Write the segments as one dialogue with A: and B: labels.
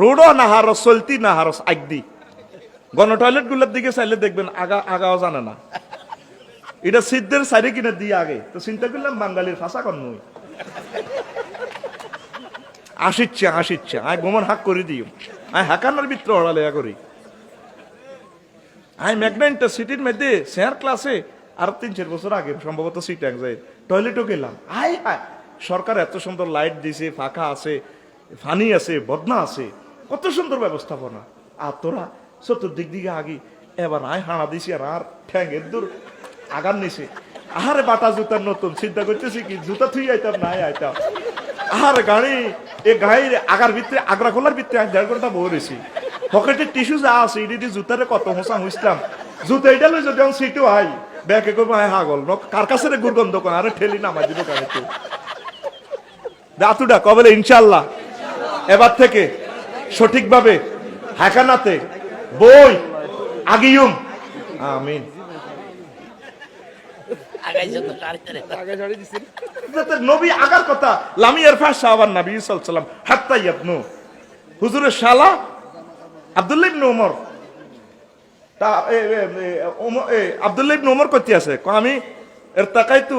A: রোডও না হারস চলতি না হারস আগদি গণ টয়লেটগুলোর দিকে চাইলে দেখবেন আগা, আগাও জানে না। এটা সিদ্ধের সাইডে কিনে দিয়ে আগে। তো চিন্তা করলাম বাঙালির ভাষা কন নই আসিচ্ছে আসিচ্ছে। আয় গোমন হাক করে দিও। আয় হাকানোর ভিতরে ওড়ালেয়া করি। আই ম্যাগনাইনটা সিটির মধ্যে শেয়ার ক্লাসে আর তিন, চার বছর আগে সম্ভবত সিট এক যায়। টয়লেটও গেলাম। আয় হায় সরকার এত সুন্দর লাইট দিছে, ফাঁকা আছে ফানি আছে বদনা আছে। কত সুন্দর ব্যবস্থাপনা। আর তোরা চতুর্দিক দিকে আগি, এবার আয়, হানা দিছি আর আর ঠ্যাঙ্গের দূর আগার নিছে। আহারে বাটা জুতার নতুন, চিন্তা করতেছি কি, জুতা থুই আইতাম, নাই আইতাম। আর গাড়ি, এ গাড়ির আগার ভিতরে আগ্রা খোলার ভিতরে আমি দেড় ঘণ্টা বই রয়েছি। পকেটে টিস্যু যা আছে এটি জুতারে কত হোসা হইছিলাম জুতা এটা লই যদি আমি সিটও আই ব্যাকে করব আয় হাগল কার কাছে রে গুরগন্ধ কোন আরে ঠেলি নামাই দিব গাড়িতে দাতুডা কবে ইনশাল্লাহ এবার থেকে সঠিকভাবে হাকানাতে বই আগিয়ুম। আমিন। নবী আগার কথা লামি এরফার সাহাবার নবী সাল্লাম হাত্তা ইয়াবনু হুজুরের শালা আব্দুল্লাহ ইবনে ওমর তা এ, এ, এ, ওম- এ, ইবনে ওমর করতে আছে ক আমি এর তাকাই তো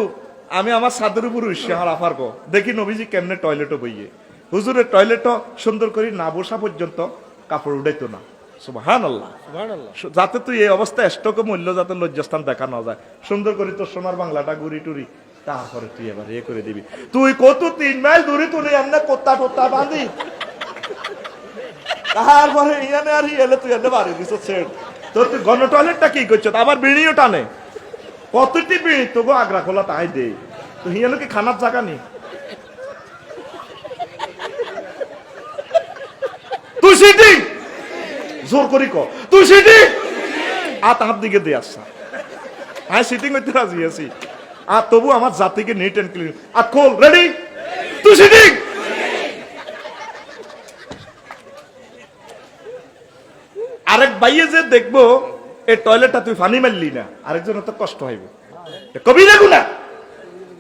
A: আমি আমার সাদের উপর উঠছি আমার আফার গো। দেখি নবীজি কেমনে টয়লেটও বইয়ে। হুজুরের টয়লেটও সুন্দর করে না বসা পর্যন্ত কাপড় উঠাইতো না। সুবাহান আল্লাহ যাতে তুই এই অবস্থা স্টক মূল্য যাতে লজ্জাস্থান দেখা না যায়। সুন্দর করে তোর সোনার বাংলাটা গুড়ি টুরি তারপরে তুই এবার এ করে দিবি। তুই কত তিন মাইল দূরে তুলে এমনি কোত্তা টোত্তা বাঁধি। তারপরে ইয়ানে আর এলে তুই এনে বাড়ি দিছ ছেড়। তোর তুই গণ টয়লেটটা কি করছ? আবার বিড়িও টানে। কতটি বিড়ি তোকে আগ্রা খোলা তাই দে। তো হিয়ানো কি খানার জায়গা নেই? সিটিং? জোর করি তুই সিটিং? দিকে দিয়ে আমি সিটিং রাজি আছি। আর তবু আমার জাতিকে নিট অ্যান্ড ক্লিন আর রেডি তুই সিটিং? আরেক বাইয়ে যে দেখব এই টয়লেটটা তুই ফানি মারলি না। আরেকজন তো কষ্ট হইব। কবি দেখু না